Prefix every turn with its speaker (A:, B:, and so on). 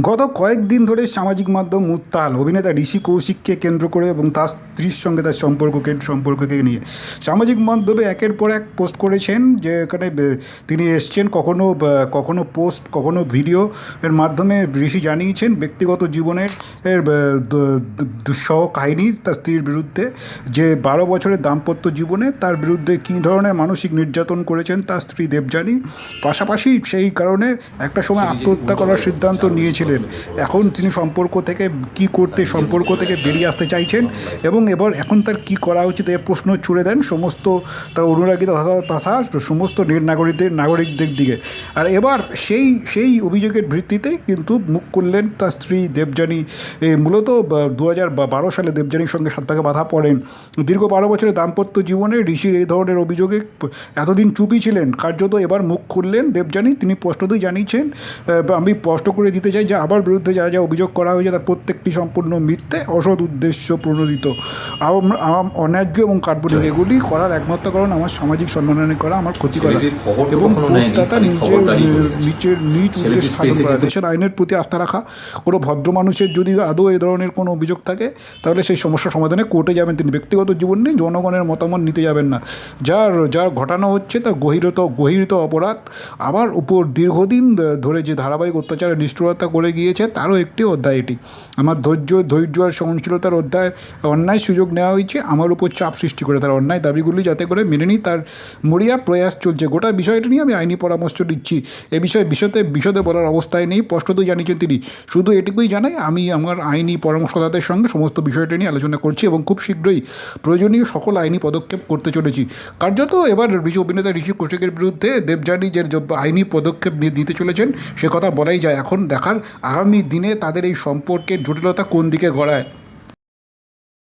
A: গত কয়েকদিন ধরে সামাজিক মাধ্যম উত্তাল। অভিনেতা ঋষি কৌশিককে কেন্দ্র করে এবং তার স্ত্রীর সঙ্গে তার সম্পর্ককে সম্পর্ককে নিয়ে। সামাজিক মাধ্যমে একের পর এক পোস্ট করেছেন যে এখানে তিনি এসছেন কখনো কখনো পোস্ট কখনো ভিডিও এর মাধ্যমে ঋষি জানিয়েছেন ব্যক্তিগত জীবনের দুঃসহ কাহিনী তার স্ত্রীর বিরুদ্ধে যে বারো বছরের দাম্পত্য জীবনে তার বিরুদ্ধে কী ধরনের মানসিক নির্যাতন করেছেন তার স্ত্রী দেবযানী। পাশাপাশি সেই কারণে একটা সময় আত্মহত্যা করার সিদ্ধান্ত নিয়েছিলেন এখন তিনি সম্পর্ক থেকে কি করতে সম্পর্ক থেকে বেরিয়ে আসতে চাইছেন এবং এবার এখন তার কি করা উচিত এর প্রশ্ন ছুড়ে দেন সমস্ত তার অনুরাগী তথা সমস্ত নাগরিকদের নাগরিকদের দিকে। আর এবার সেই সেই অভিযোগের ভিত্তিতে কিন্তু মুখ করলেন তার স্ত্রী দেবযানী। মূলত দু হাজার বারো সালে দেবযানীর সঙ্গে সাত পাকে বাধা পড়েন। দীর্ঘ বারো বছরের দাম্পত্য জীবনে ঋষির এই ধরনের অভিযোগে এতদিন চুপি ছিলেন। কার্যত এবার মুখ খুললেন দেবযানী। তিনি স্পষ্টতই জানিয়েছেন আমি স্পষ্ট করে দিতে চাই যে আমার বিরুদ্ধে যা যা অভিযোগ করা হয়েছে তার প্রত্যেকটি সম্পূর্ণ মিথ্যে অসৎ উদ্দেশ্য প্রণোদিত। অন্যায্য এবং কার্বনিক এগুলি করার একমাত্র কারণ আমার সামাজিক সম্মানহানি করা আমার ক্ষতি করা। এবং পোস্টদাতা নিজের। নিচের নিজ উদ্দেশ্য সাধন করা দেশের আইনের প্রতি আস্থা রাখা। কোনো ভদ্র মানুষের যদি আদৌ এ ধরনের কোনো অভিযোগ থাকে তাহলে সেই সমস্যা সমাধানে কোর্টে যাবেন তিনি। ব্যক্তিগত জীবন নিয়ে জনগণের মতামত নিতে যাবেন না। যার যার ঘটানো হচ্ছে তা গহিরত গহিরত অপরাধ। আবার উপর দীর্ঘদিন ধরে যে ধারাবাহিক অত্যাচার নিষ্ঠুরতা করে গিয়েছে, তারও একটি অধ্যায় এটি। আমার ধৈর্য ধৈর্য আর সহনশীলতার অধ্যায়, অন্যায় সুযোগ নেওয়া হয়েছে, আমার উপর চাপ সৃষ্টি করে তার অন্যায় দাবিগুলি যাতে করে মেনে নিই, তার মরিয়া প্রয়াস চলছে। গোটা বিষয়টা নিয়ে আমি আইনি পরামর্শ দিচ্ছি। এ বিষয়ে বিশদে বিশদে বলার অবস্থায় নেই স্পষ্টতই জানিয়েছেন তিনি। শুধু এটুকুই জানাই, আমি আমার আইনি পরামর্শদাতাদের সঙ্গে সমস্ত বিষয়টা নিয়ে আলোচনা করছি এবং খুব শীঘ্রই প্রয়োজনীয় সকল আইনি পদক্ষেপ করতে চলেছি। কার্যত এবার ঋষি অভিনেতা, ঋষি কৌশিকের বিরুদ্ধে দেবযানী যে আইনি পদক্ষেপ নিতে চলেছেন, সে কথা বলাই যায়। এখন দেখার আগামী দিনে তাদের এই সম্পর্কের জটিলতা কোন দিকে গড়ায়?